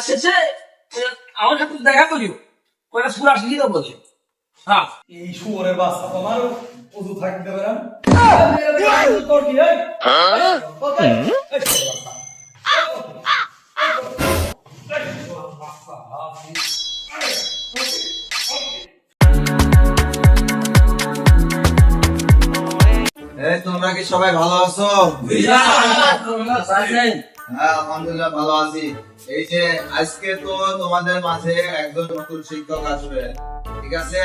শেষে আমার সাথে দেখা করিও। কয়টা সুরা দেবো বলে? হ্যাঁ। এই বাচ্চা তোমার থাকতে? এই তোমরা কি সবাই ভালো আছো? হ্যাঁ আলহামদুলিল্লাহ ভালো আছি। এই যে আজকে তো তোমাদের মাঝে একজন নতুন শিক্ষক আসবে, ঠিক আছে?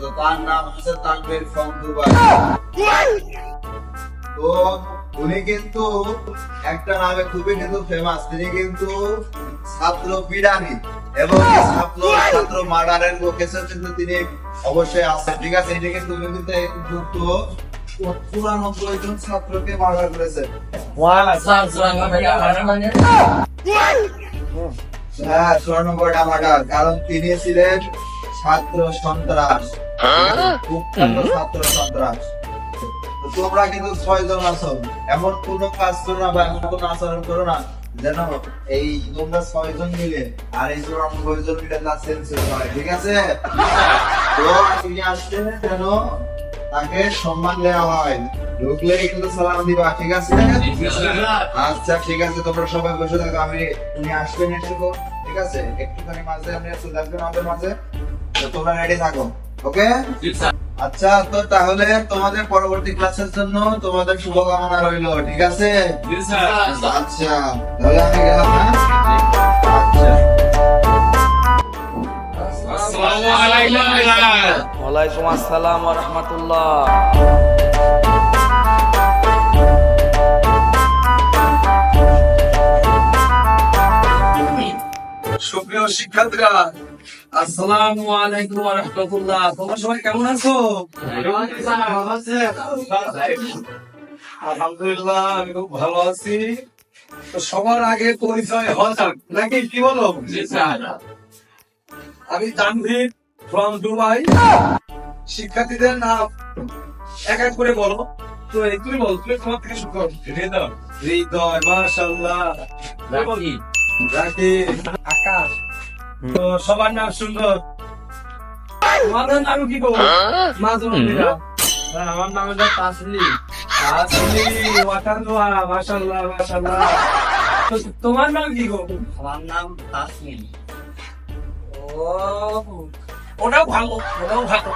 তো তার নাম হচ্ছে তাকবীর তো উনি কিন্তু একটা নামে খুবই কিন্তু ফেমাস তিনি কিন্তু ছাত্র এবং ছাত্র ছাত্র মার্ডারের কিন্তু তিনি অবশ্যই আছে ঠিক আছে? এটা কিন্তু কিন্তু হ্যাঁ কারণ তিনি ছিলেন ছাত্র সন্ত্রাস। ছাত্র সন্ত্রাস। তোমরা কিন্তু ছয় জন আছো। এমন কোন কাজ করো না বা এমন কোন আচরণ করো না যেন এই তোমরা ছয় জন মিলে আর এই চুরানব্বই জন মিলে সেন্সর হয়। ঠিক আছে? তো আসলে যেন তাকে সম্মান দেওয়া হয়। ঢুকলে কিন্তু সালাম দিবা ঠিক আছে? আচ্ছা ঠিক আছে তোমরা সবাই বসে থাকো আমি তুমি আসবেন একটু ঠিক আছে? একটুখানি মাঝে আপনি চলে আসবেন আমাদের মাঝে। তোমরা রেডি থাকো ওকে? আচ্ছা তো তাহলে তোমাদের পরবর্তী ক্লাসের জন্য তোমাদের শুভকামনা রইল ঠিক আছে? আচ্ছা তাহলে আমি গেলাম না আচ্ছা। ওয়ালাইকুম আসসালাম ওয়া রাহমাতুল্লাহ। সুপ্রিয় শিক্ষার্থীরা আসসালামু আলাইকুম ওয়া তোমরা সবাই কেমন আছো? আলহামদুলিল্লাহ আমি খুব ভালো আছি। তো সবার আগে পরিচয় হওয়া যাক। নাকি কি বলো? আমি তানভীর। ফ্রম দুবাই শিক্ষার্থীদের নাম এক এক করে বলো। তো এই তুমি বলো তুমি তোমার থেকে শুরু করো। হৃদয়। হৃদয় মাশাআল্লাহ। রাকি রাকি আকাশ। তো সবার নাম সুন্দর। তোমাদের নাম কি বলো? মাজুর আমার নাম হলো তাসলি তাসলি মাশাআল্লাহ মাশাআল্লাহ। তোমার নাম কি গো? আমার নাম তাসমিন ও ওটাও ভালো ওটাও ভালো।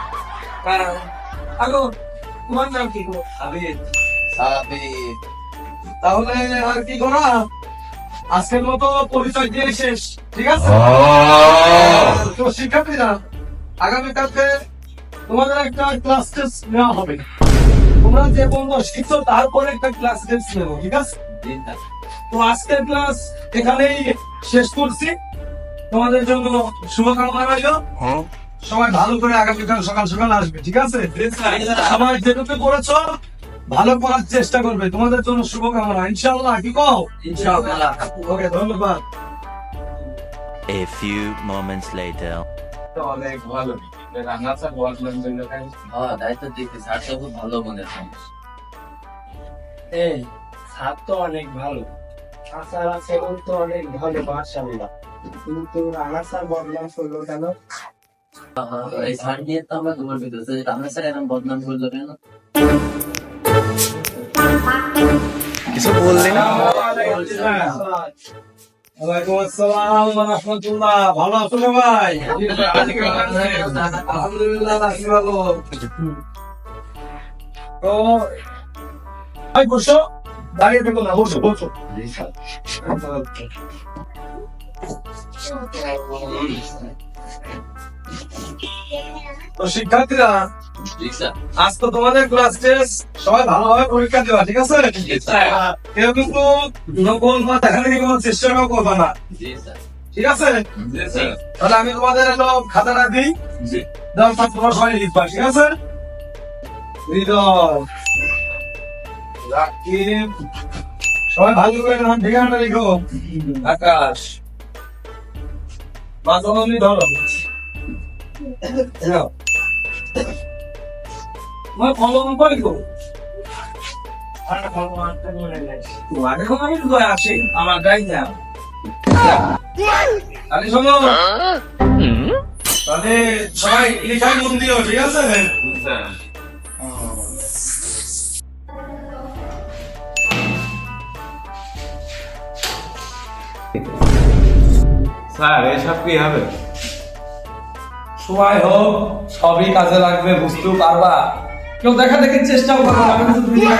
আগো তোমার নাম কি গো? সাবিত তাহলে আর কি করা আজকের মতো পরিচয় দিয়ে শেষ ঠিক আছে? তো শিক্ষার্থীরা আগামীকালকে তোমাদের একটা ক্লাস টেস্ট নেওয়া হবে। তোমরা যে শিখছো তারপরে একটা ক্লাস টেস্ট নেব ঠিক আছে? তো আজকের ক্লাস এখানেই শেষ করছি। তোমাদের জন্য শুভকামনা রইল। সবাই ভালো করে আগামীকাল সকাল সকাল আসবে ঠিক আছে? সবাই যেটুকু করেছ ভালো করার চেষ্টা করবে। তোমাদের জন্য শুভকামনা। ইনশাআল্লাহ কি কও? ইনশাআল্লাহ। ওকে ধন্যবাদ। A few moments later. অনেক ভালো। হ্যাঁ দায়িত্ব দিতে স্যার তো খুব ভালো মনে এই স্যার তো অনেক ভালো। তো অনেক ভালো মাশাআল্লাহ। কিন্তু রানা স্যার বদনাম করল কেন? এই স্যার নিয়ে তো আমরা তোমার ভিতরে রান্না স্যার এরকম বদনাম করল কেন কিছু বললি না ভালো আছো সবাই আলহামদুলিল্লাহ তো ভাই বসো দাঁড়িয়ে থেকো না বসো বসো তো শিক্ষার্থীরা, আজ তো তোমাদের ক্লাস টেস্ট সবাই ভালোভাবে পরীক্ষা দেওয়া ঠিক আছে? কেউ কিন্তু নকল বা দেখালেখি কোনো চেষ্টা করবে না। ঠিক আছে? তাহলে আমি তোমাদের এলো খাতাটা দিই। তোমার সবাই লিখবা, ঠিক আছে? সবাই ভালো করে নাম লিখো। আকাশ। মাঝামাঝি ধরো। আমার গাই যাও তাহলে সবাই লেখায় মন দিও ঠিক আছে? স্যার এসব কি হবে? সময় হোক, সবই কাজে লাগবে, বুঝতেও পারবা। কেউ দেখা দেখি চেষ্টাও করবে। আমি কিন্তু দেখা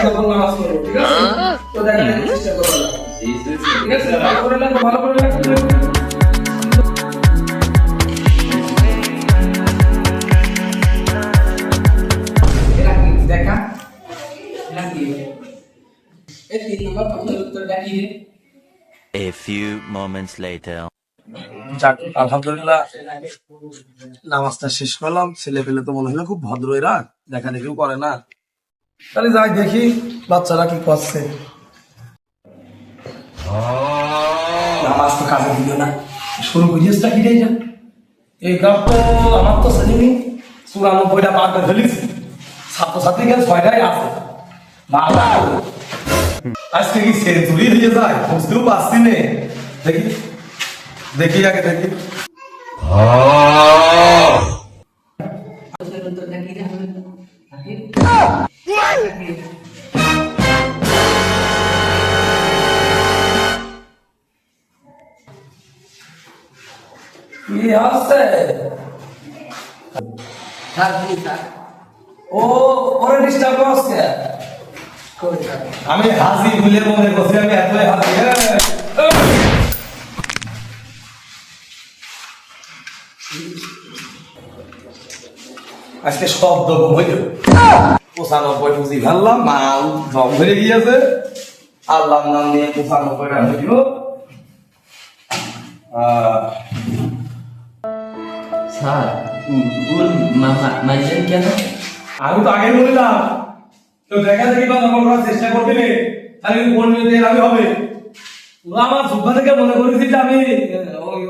চেষ্টা করবে। ঠিক আছে? ভালো করে লেখো, ভালো করে রে A few moments later. আলহামদুলিল্লাহ, নামাজটা শেষ করলাম। ছেলে পেলে তো মনে হলো খুব ভদ্র এরা দেখা দেখিও করে না। তাহলে যাই দেখি, বাচ্চারা কি করছে। নামাজ তো কাজে দিল না। শুরু তা কি যা এই গ্রাম তো আমার তো শ্রেণি চুরানব্বইটা পার করে ফেলিস। ছাত্রছাত্রী গেলে ছয়টাই আছে। বাবা আজকে কি সেঞ্চুরি হয়ে যায়? বুঝতেও পারছি নে। দেখি। দেখি আগে দেখি। আছে? ও ওরে ডিস্টার্ব করছে আমি হাসি ভুলে মনে করছি আমি এতই হাসি। আজকে শব্দ হইল পঁচানব্বই বুঝি ফেললাম মাল জম ধরে গিয়েছে। আল্লাহ নাম নিয়ে স্যার ভুল মানছেন কেন? আমি তো আগে বললাম তো দেখা দেখি বা নকল করার চেষ্টা করবি রে তাহলে কোন মেয়েতে এরামি হবে। ওরা আমার থেকে মনে করেছি যে আমি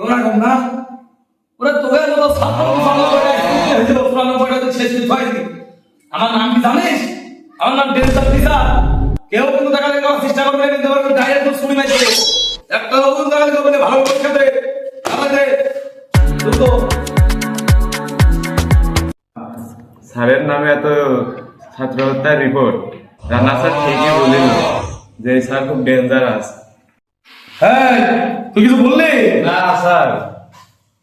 ওরকম না? ওরা হয়েছিল চুরানব্বইটা তো হয়নি আমার নাম কি জানিস? আমার নাম ডেন্সার দিশা কেউ কিন্তু দেখা দেখি চেষ্টা করবে কিন্তু ডাইরেক্ট শুনি মাইছে একটা দেখা দেখি করবে ভালো পরীক্ষা দে আমাদের দ্রুত স্যারের নামে এত ছাত্র হত্যার রিপোর্ট রানা স্যার ঠিকই বলিল যে স্যার খুব ডেঞ্জারাস হ্যাঁ তুই কিছু বললি? না স্যার।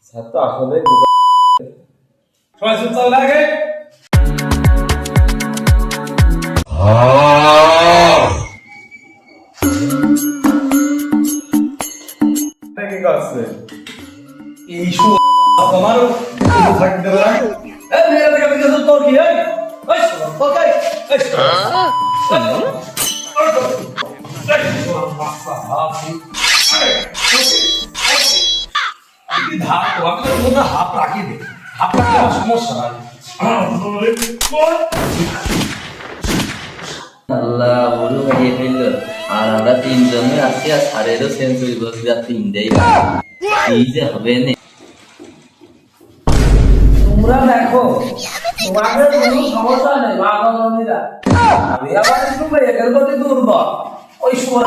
স্যার তো আসলে সবাই চুপ লাগে ধাপ তোমাকে তো হাফ রাখি দে হাফ রাখলে আমার সমস্যা নাই আল্লাহ বলু হারিয়ে ফেলল আর আমরা তিনজনে আছি আর স্যারেরও সেঞ্চুরি বসবে আর তিনটেই এই যে হবে না। তোমরা দেখো তোমাদের কোনো সমস্যা নেই বাবা আমি আবার একটু মেয়েদের প্রতি দুর্বল। ওই সোনা